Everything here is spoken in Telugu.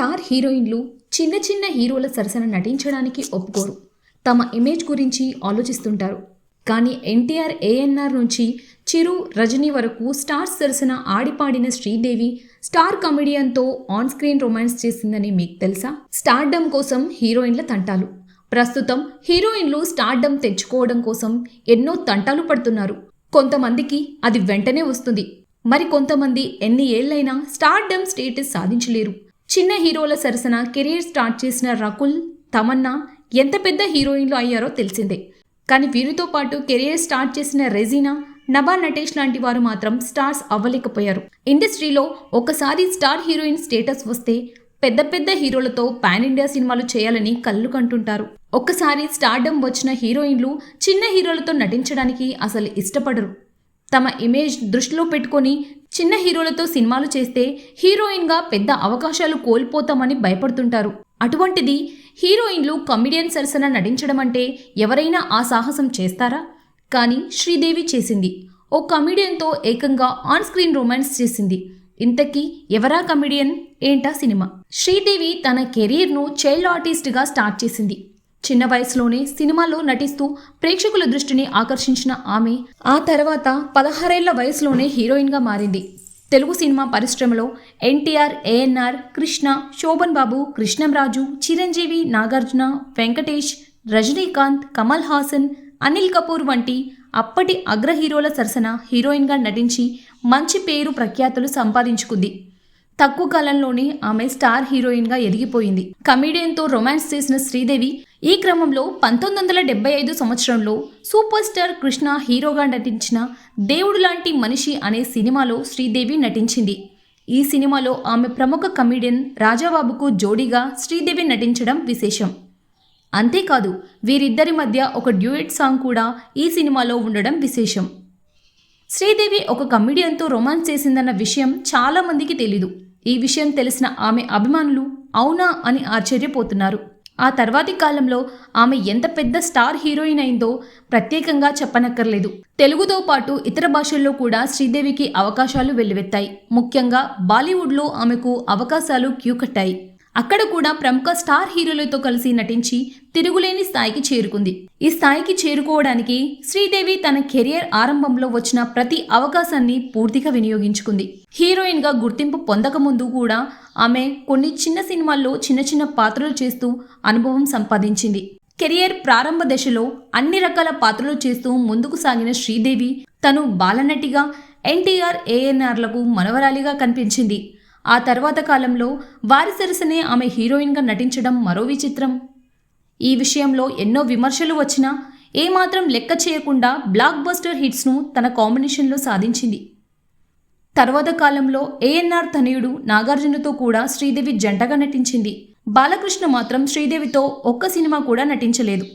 స్టార్ హీరోయిన్లు చిన్న చిన్న హీరోల సరసన నటించడానికి ఒప్పుకోరు. తమ ఇమేజ్ గురించి ఆలోచిస్తుంటారు. కానీ ఎన్టీఆర్ ఏఎన్ఆర్ నుంచి చిరు రజనీ వరకు స్టార్ సరసన ఆడిపాడిన శ్రీదేవి స్టార్ కమెడియన్తో ఆన్ స్క్రీన్ రొమాన్స్ చేసిందని మీకు తెలుసా? స్టార్డమ్ కోసం హీరోయిన్ల తంటాలు. ప్రస్తుతం హీరోయిన్లు స్టార్డమ్ తెచ్చుకోవడం కోసం ఎన్నో తంటాలు పడుతున్నారు. కొంతమందికి అది వెంటనే వస్తుంది. మరి కొంతమంది ఎన్ని ఏళ్ళైనా స్టార్డమ్ స్టేటస్ సాధించలేరు. చిన్న హీరోల సరసన కెరీర్ స్టార్ట్ చేసిన రకుల్ తమన్నా ఎంత పెద్ద హీరోయిన్లు అయ్యారో తెలిసిందే. కానీ వీరితో పాటు కెరీర్ స్టార్ట్ చేసిన రెజీనా నభా నటేష్ లాంటి వారు మాత్రం స్టార్స్ అవ్వలేకపోయారు. ఇండస్ట్రీలో ఒకసారి స్టార్ హీరోయిన్ స్టేటస్ వస్తే పెద్ద పెద్ద హీరోలతో పాన్ ఇండియా సినిమాలు చేయాలని కళ్ళు కంటుంటారు. ఒక్కసారి స్టార్డమ్ వచ్చిన హీరోయిన్లు చిన్న హీరోలతో నటించడానికి అసలు ఇష్టపడరు. తమ ఇమేజ్ దృష్టిలో పెట్టుకొని చిన్న హీరోలతో సినిమాలు చేస్తే హీరోయిన్గా పెద్ద అవకాశాలు కోల్పోతామని భయపడుతుంటారు. అటువంటిది హీరోయిన్లు కమిడియన్ సరసన నటించడం అంటే ఎవరైనా ఆ సాహసం చేస్తారా? కానీ శ్రీదేవి చేసింది. ఓ కమిడియన్తో ఏకంగా ఆన్ స్క్రీన్ రొమాన్స్ చేసింది. ఇంతకీ ఎవరా కమిడియన్? ఏంటా సినిమా? శ్రీదేవి తన కెరీర్ను చైల్డ్ ఆర్టిస్ట్గా స్టార్ట్ చేసింది. చిన్న వయసులోనే సినిమాలో నటిస్తూ ప్రేక్షకుల దృష్టిని ఆకర్షించిన ఆమె ఆ తర్వాత పదహారేళ్ళ వయసులోనే హీరోయిన్గా మారింది. తెలుగు సినిమా పరిశ్రమలో ఎన్టీఆర్ ఏఎన్ఆర్ కృష్ణ శోభన్ బాబు కృష్ణంరాజు చిరంజీవి నాగార్జున వెంకటేష్ రజనీకాంత్ కమల్ హాసన్ అనిల్ కపూర్ వంటి అప్పటి అగ్ర హీరోల సరసన హీరోయిన్గా నటించి మంచి పేరు ప్రఖ్యాతులు సంపాదించుకుంది. తక్కువ కాలంలోనే ఆమె స్టార్ హీరోయిన్గా ఎదిగిపోయింది. కమెడియన్తో రొమాన్స్ చేసిన శ్రీదేవి ఈ క్రమంలో పంతొమ్మిది వందల డెబ్బై ఐదు సంవత్సరంలో సూపర్ స్టార్ కృష్ణ హీరోగా నటించిన దేవుడు లాంటి మనిషి అనే సినిమాలో శ్రీదేవి నటించింది. ఈ సినిమాలో ఆమె ప్రముఖ కమెడియన్ రాజాబాబుకు జోడీగా శ్రీదేవి నటించడం విశేషం. అంతేకాదు వీరిద్దరి మధ్య ఒక డ్యూయట్ సాంగ్ కూడా ఈ సినిమాలో ఉండడం విశేషం. శ్రీదేవి ఒక కమెడియన్తో రొమాన్స్ చేసిందన్న విషయం చాలామందికి తెలీదు. ఈ విషయం తెలిసిన ఆమె అభిమానులు అవునా అని ఆశ్చర్యపోతున్నారు. ఆ తర్వాతి కాలంలో ఆమె ఎంత పెద్ద స్టార్ హీరోయిన్ అయిందో ప్రత్యేకంగా చెప్పనక్కర్లేదు. తెలుగుతో పాటు ఇతర భాషల్లో కూడా శ్రీదేవికి అవకాశాలు వెల్లువెత్తాయి. ముఖ్యంగా బాలీవుడ్లో ఆమెకు అవకాశాలు క్యూ కట్టాయి. అక్కడ కూడా ప్రముఖ స్టార్ హీరోలతో కలిసి నటించి తిరుగులేని స్థాయికి చేరుకుంది. ఈ స్థాయికి చేరుకోవడానికి శ్రీదేవి తన కెరియర్ ఆరంభంలో వచ్చిన ప్రతి అవకాశాన్ని పూర్తిగా వినియోగించుకుంది. హీరోయిన్గా గుర్తింపు పొందకముందు కూడా ఆమె కొన్ని చిన్న సినిమాల్లో చిన్న చిన్న పాత్రలు చేస్తూ అనుభవం సంపాదించింది. కెరియర్ ప్రారంభ దశలో అన్ని రకాల పాత్రలు చేస్తూ ముందుకు సాగిన శ్రీదేవి తను బాలనటిగా ఎన్టీఆర్ ఏఎన్ఆర్లకు మనవరాలిగా కనిపించింది. ఆ తర్వాత కాలంలో వారి సరసనే ఆమె హీరోయిన్గా నటించడం మరో విచిత్రం. ఈ విషయంలో ఎన్నో విమర్శలు వచ్చినా ఏమాత్రం లెక్క చేయకుండా బ్లాక్ బస్టర్ హిట్స్ను తన కాంబినేషన్లో సాధించింది. తర్వాత కాలంలో ఏఎన్ఆర్ తనయుడు నాగార్జునతో కూడా శ్రీదేవి జంటగా నటించింది. బాలకృష్ణ మాత్రం శ్రీదేవితో ఒక్క సినిమా కూడా నటించలేదు.